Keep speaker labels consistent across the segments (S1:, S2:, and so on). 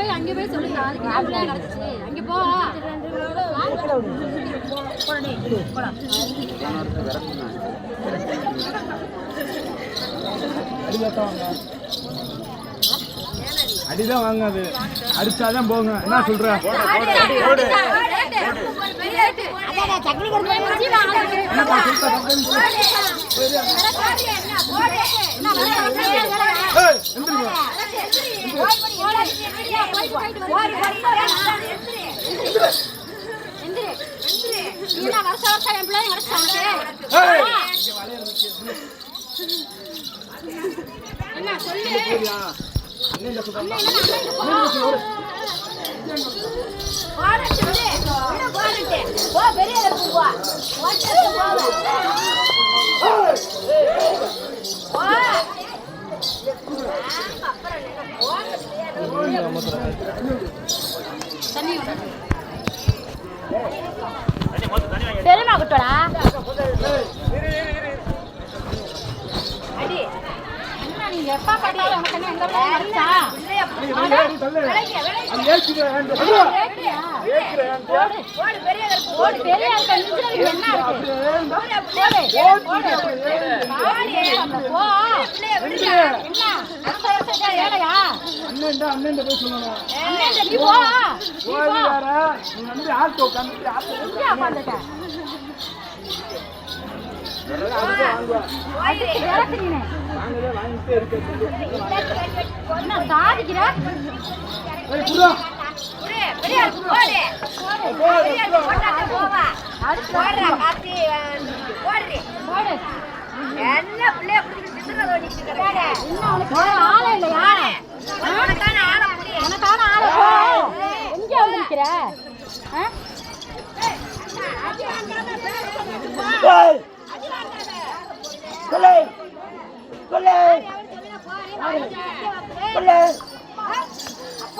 S1: போய் அங்க போய் சொல்லு நாளைக்கு பிள்ளை கிடைச்சிச்சு அங்க போ.
S2: அடிதான் வாங்க அது அடிச்சாதான் போங்க. என்ன சொல்ற? ஏய், எந்திரிங்க. ஏய்,
S1: என்ன சொல்லு.
S2: போறியா? அண்ணன் சொல்றா.
S1: பெருமா குட்டோடா. எப்ப பார்த்தாலும் உனக்கு என்ன எங்க.
S2: ஏற்றிக்கிறேன், ஏன்டா?
S1: ஓடு பெரிய ஆளுக்கு நெஞ்சில என்ன இருக்கு போடு போடு போ என்ன அடுத்த என்ன ஏழையா
S2: அண்ணன்டா, அண்ணன்டா போய் சொல்லணும்.
S1: அண்ணன் நீ போ நீ
S2: ஓடி
S1: போ
S2: வேற, நீ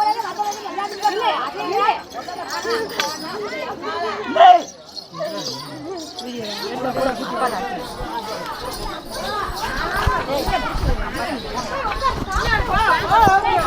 S2: வந்து ஆட்டோ உட்காந்துட்டு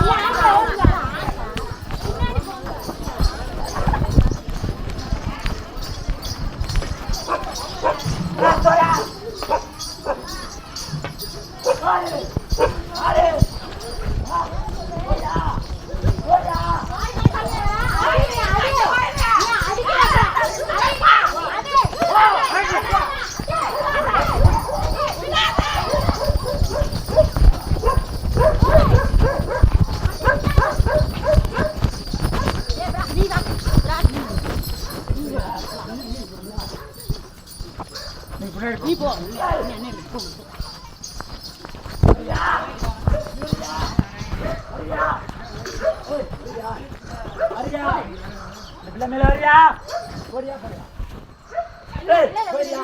S2: ஆட்டோ
S1: போறியா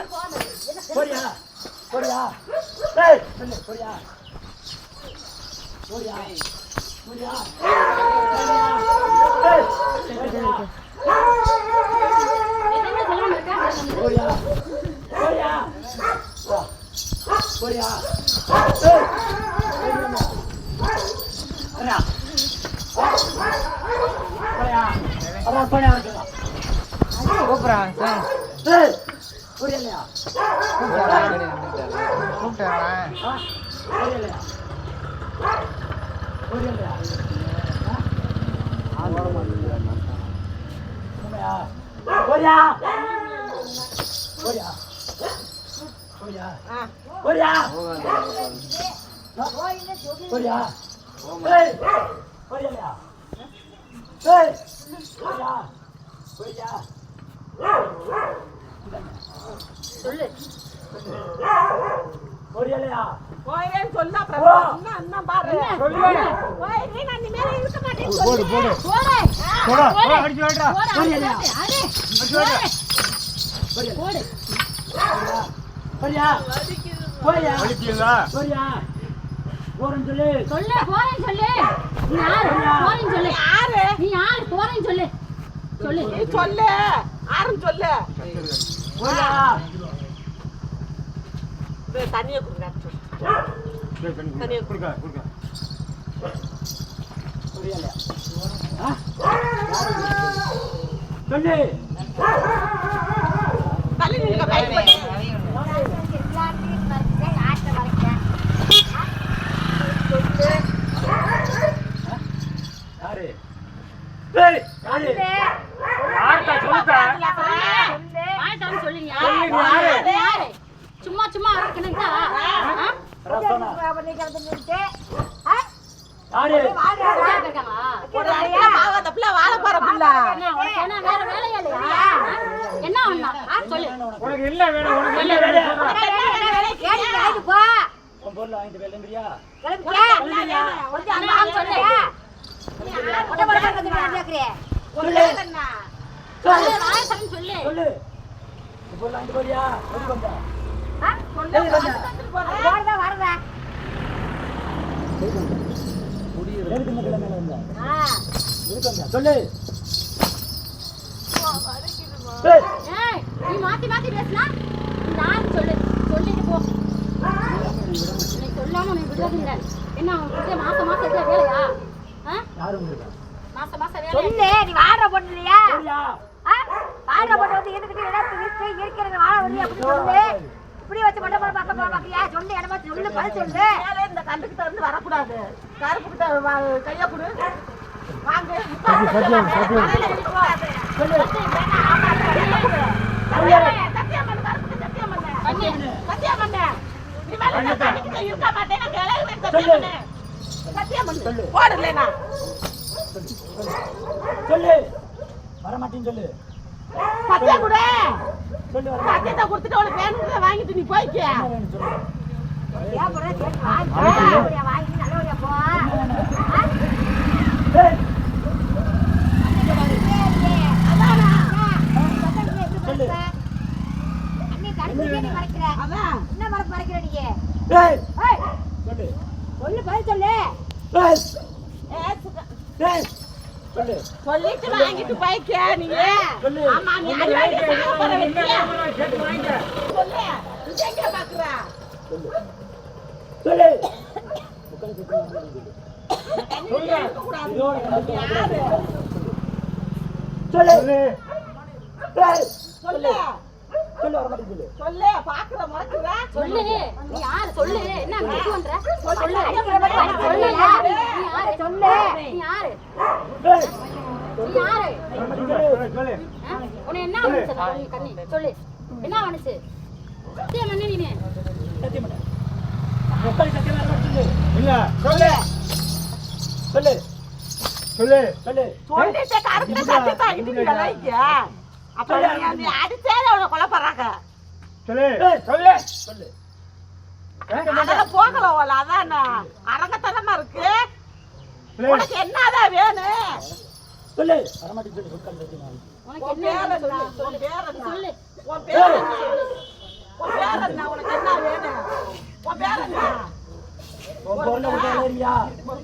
S1: போறியா
S2: போறியா
S1: அதுக்கு இறக்குறீங்க
S2: போறியா போறியா போறியா
S1: போறியா போறியா
S2: போறியா போறியா
S1: போறியா போடு
S3: போறியா பிள்ளைய பிடிச்சி திட்டுறத ஓடிட்டு கிடக்கு.
S1: என்ன உனக்கு வேற ஆளே இல்லையா
S3: உனக்கான ஆளை புடி.
S1: எனக்கான ஆளை போ நிக்கிற ஆ?
S4: போயிரேன்னு சொல்லு, அப்புறம் என்ன? அண்ணன் பாரு.
S2: சொல்லு.
S4: போயிரே, நான் இனிமேல் இருக்க மாட்டேன்னு
S2: போடு போடு.
S1: போடு
S2: போடா போடா அடிச்சு விடுறா
S1: போடு அடி, அடி, அடி. போடு.
S2: வலிக்குதா?
S1: சொல்லு. போறேன்னு சொல்லு. நீ யாரு? போறேன்னு சொல்லு.
S4: யாரு?
S1: நீ யாரு? போறேன்னு சொல்லு. சொல்லு.
S4: சொல்லு. ஆறுன்னு சொல்லு. தண்ணியை கொடுங்க.
S2: சரி, தண்ணி குடு. குடுக்கா குடுக்கா.
S5: புரியல. ஆ? சொல்லு.
S4: தள்ளி.
S5: யாரு? யாரு யார்டா சொல்லுடா
S1: வாய்ட்டான்னு சொல்லுங்க
S5: சொல்லு, நீ யாரு?
S1: நீ யாரு சும்மா சும்மா இருக்கணுங்க
S5: ரசனா யாரு
S1: இருக்காங்களா
S4: ஒரு அடியா ஆகாத பிள்ளை, வாழைப்பழ பிள்ளை.
S1: என்ன உனக்கு என்ன வேற வேலையா இல்லையா ஆ? என்ன ஒண்ணா சொல்லு
S5: உனக்கு இல்ல வேணும் உனக்கு? இல்ல வேணும் சொல்றா. உன் பொருள் வாங்கிட்டு
S1: நான் சொல்லு.
S4: சொல்லு.
S5: பொருள் வாங்கிட்டு போறியா எதுக்கு வந்த
S4: சொல்லு, வாழைப்பழத்துக்கு போறேன்.
S5: எதுக்கு இந்த கிழமையில வந்த வந்த சொல்லு.
S1: நீ மாத்தி மாத்தி பேசினா? நான் சொல்லு சொல்லிட்டு போ. நீ சொல்லாம நீ விடுறதுங்க என்ன உனக்கு மாசம் மாசம் இருக்க வேலையா? மாசம் மாசம்
S2: சொல்லு நீ வாழ போட்டுலையா
S5: போறியா
S2: வாழ போட்டு வந்து எதுக்கிட்டு இருக்கு? இருக்கிறது வாழ வந்து அப்படி சொல்லு. இப்படி வச்சு மட்டும் போய் பார்க்க போய் பார்க்கறியா சொல்லு இடமா சொல்லு பதில் சொல்லு.
S4: மேலே இந்த கண்டுக்கிட்ட இருந்து வரக்கூடாது. கருப்பு கிட்ட வா- கையை கொடு.
S5: சொல்லு
S4: சத்தியம் பண்ணு, இருக்க
S5: சொல்லு.
S4: பண்ணு.
S5: சொல்லு. வர சொல்லு
S4: சத்தியம் கொடு.
S5: சொல்லு
S4: சத்தியத்தை கொடுத்துட்டு உனக்கு வேணுங்கிறத வாங்கிட்டு நீ போய்க்க.
S2: வாங்கி வாங்கி நல்லபடியா போ ஆ?
S5: ஏய்,
S2: அதானா? மறைக்கிற? அண்ணி மறைக்கிற.
S4: அதான்.
S2: என்ன மறைப்பு மறைக்கிற நீ?
S5: ஏய், சொல்லு.
S2: சொல்லு பதில் சொல்லு.
S5: ஏய்,
S4: ஏ, சுக-
S5: ஏய், சொல்லு.
S4: சொல்லிட்டு வாங்கிட்டு போய்க்க நீங்க
S5: சொல்லு.
S4: ஆமா நீ அடி வாங்கி சாப்பிட வச்சியா?
S5: கேட்டு வாங்கிக்க.
S4: சொல்லு. எங்க பாக்குற?
S5: சொல்லு சொல்லு வர மாட்டேன்னு சொல்லு
S4: சொல்லு பாக்குற முறைக்கிற
S1: சொல்லு நீ யாரு சொல்லு என்ன இது பண்ற சொல்லு சொல்லு? நீ யாரு சொல்லு நீ யாரு நீ யாரு
S5: சொல்லு?
S1: உன்னை என்ன பண்ணுச்சு கண்ணி சொல்லு என்ன பண்ணுச்சு சத்தியம் பண்ணு நீனு
S5: சத்தியம் பண்ணு முக்கால் சத்தியம் சொல்லு இல்ல சொல்லு சொல்லு சொல்லு சொல்லு
S4: சொல்லிட்டு கருத்து சத்தியத்தை அடிக்கிட்டு லைக்க அப்புறம் அடிச்சே அவனை கொலை பண்றாங்க.
S5: சொல்லு சொல்லு சொல்லு.
S4: அதெல்லாம் போகல ஓல அதான் அரங்கத்தனமா இருக்கு. உனக்கு என்னதான் வேணும்?
S5: சொல்லு.
S1: உனக்கு என்ன
S4: பேர்
S1: வேணும்
S4: என்ன? உன் பேர் என்ன?
S1: சொல்லு.
S4: உன் பேர் என்ன? உன் பேர் என்ன? உனக்கு என்ன வேணும்? உன் பேர் என்ன?
S5: உன் பொருளை விட்டு ஏறியா
S4: ஒரு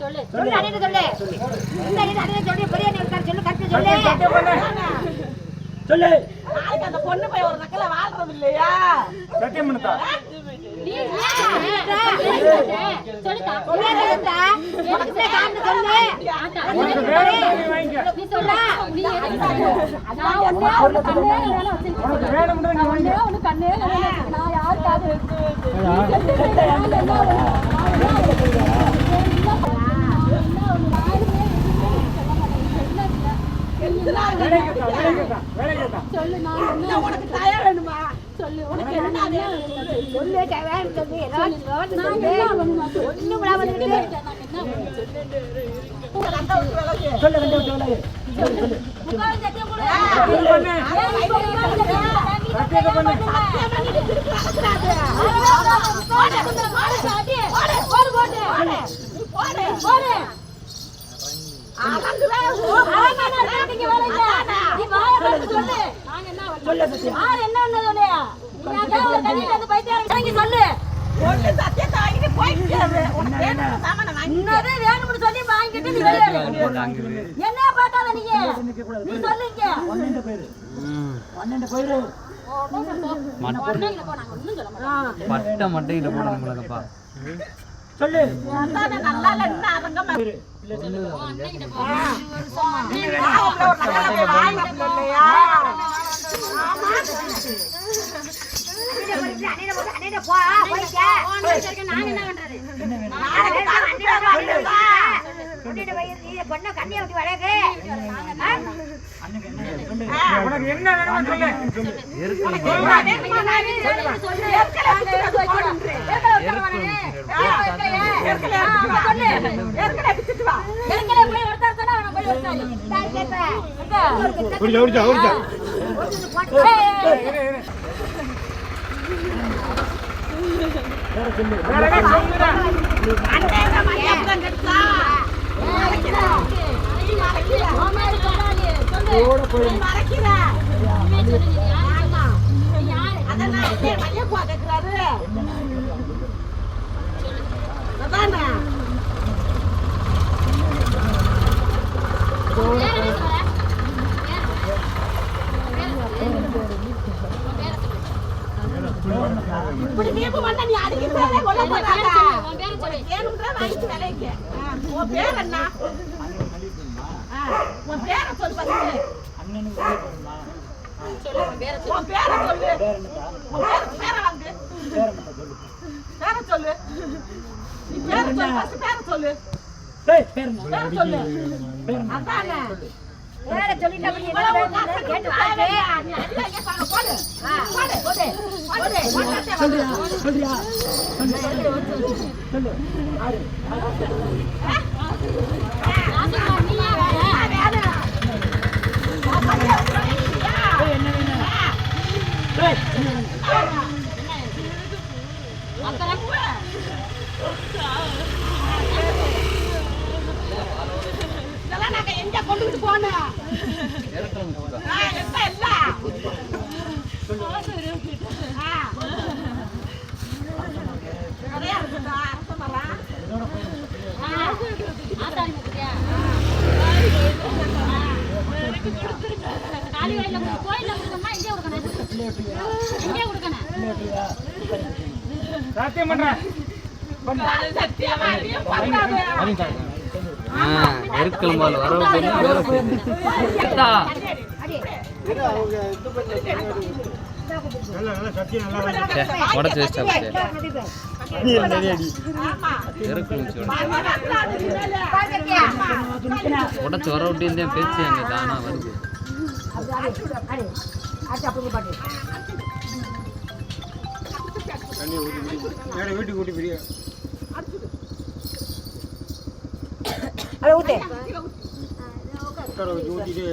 S2: சொல்லு. சொல்லு?
S1: சொல்லு.
S4: அந்த பொண்ணு போய் ஒரு நக்கல வாழ்றது இல்லையா?
S5: சத்தியம் பண்ணுதா?
S1: கண்ணே கண்ணால வச்சிருக்கேன்
S5: உனக்கு வேணும்னா நீ வாங்கிக்க
S1: ஒண்ணே ஒண்ணு கண்ணே கண்ணால வச்சிருக்கேன் நான் யாருக்காவது
S5: வேலைக்கு வேலைக்கு வேலைக்கு
S1: சொல்லு நான் என்ன
S4: உனக்கு தயம் வேணுமா
S1: சொல்லு உனக்கு என்ன வேணும்
S2: சொல்லு, வேணும் சொல்லு, ஏதாவது கவனம்
S1: நான்
S2: சொல்லு.
S1: என்ன பண்ணுமா
S2: ஒண்ணும் விடாம வந்துட்டு.
S1: நான் என்ன பண்ணுவேன்
S4: அந்த விட்டு விலகு
S5: சொல்லு ரெண்டு விட்டு வேலை சொல்லு சொல்லு
S1: முக்கால் சத்தியம் கொடு
S5: சத்தியம் பண்ணு
S1: ஏன் இப்போ முக்கால் சத்தியம்?
S5: சத்தியம் பண்ணு
S1: போடு, போடு, போடு. போடு. அவன் என்ன இருக்காங்க வேலை இல்ல. நீ வாயை திறந்து சொல்லு. நாங்க என்ன பண்ணோம்?
S5: சொல்லு சத்தியம்
S1: யார் என்ன பண்ணது உன்னைய? நீ அதான் ஒரு கண்ணிட்ட வந்து பைத்தியம் இறங்கி சொல்லு
S4: ஒண்ணு சத்தியத்தை வாங்கிட்டு? வேணும்னா சாமானை
S1: சொல்லி வாங்கிட்டு. என்ன பார்க்காத நீ நீ சொல்லுங்க
S5: பன்னெண்டு பேரு பன்னெண்டு பேரு
S6: பட்டை மட்டையில போடணும் உங்களுக்குப்பா
S5: சொல்லு.
S2: பொண்ணை கண்ணியை விட்டு வளர்க்கு. ஆ?
S5: உனக்கு என்ன சொல்லு
S4: இப்படி நீப்பு பண்ணா நீ அடிக்கிறதே கொல்ல போறாங்க. உன் பேர் என்ன? உன் பேரை சொல்லு first.
S5: அண்ணனுக்கு வெளியே போகணுமா
S4: உன் பேரை சொல்லு.
S5: வேற என்னடா
S4: உன் பேரை பேரை வாங்கு.
S5: வேற என்ன சொல்லு
S4: பேரை சொல்லு. நீ பேரை சொல்லு. first பேரை சொல்லு.
S5: டேய் பேர் என்ன
S4: பேரை சொல்லு.
S5: பேர் என்ன
S4: அதானே.
S2: வேற சொல்லிட்டு அப்படி என்ன
S4: இவ்வளவு
S2: வேணும்?
S4: காசு
S2: கேட்டு பாரு.
S4: நீ அடியில எங்க பாரு, போடு. போடு, போடு. போடு.
S5: சொல்றியா. சொல்றியா சொல்லு சொல்லு ஆறு டேய் என்ன வேணும் டேய் என்ன வேணும்
S4: இதெல்லாம் நாங்க எங்க கொண்டுகிட்டு இங்கே கொடுக்கணும் இங்கே கொடுக்கணும்
S5: சாத்தியம் பண்றேன்.
S6: எருக்கல் வர உடச்சு வச்சு
S4: மேல. ஆமா.
S6: உடச்சு வர விட்டு பேச்சு அங்கே தானா வருது
S5: தண்ணி ஊற்றி வேற வீட்டுக்கு ஊட்டி பிரியா.
S2: அதை ஊத்து.
S5: உட்கார வச்சு ஊற்றிட்டு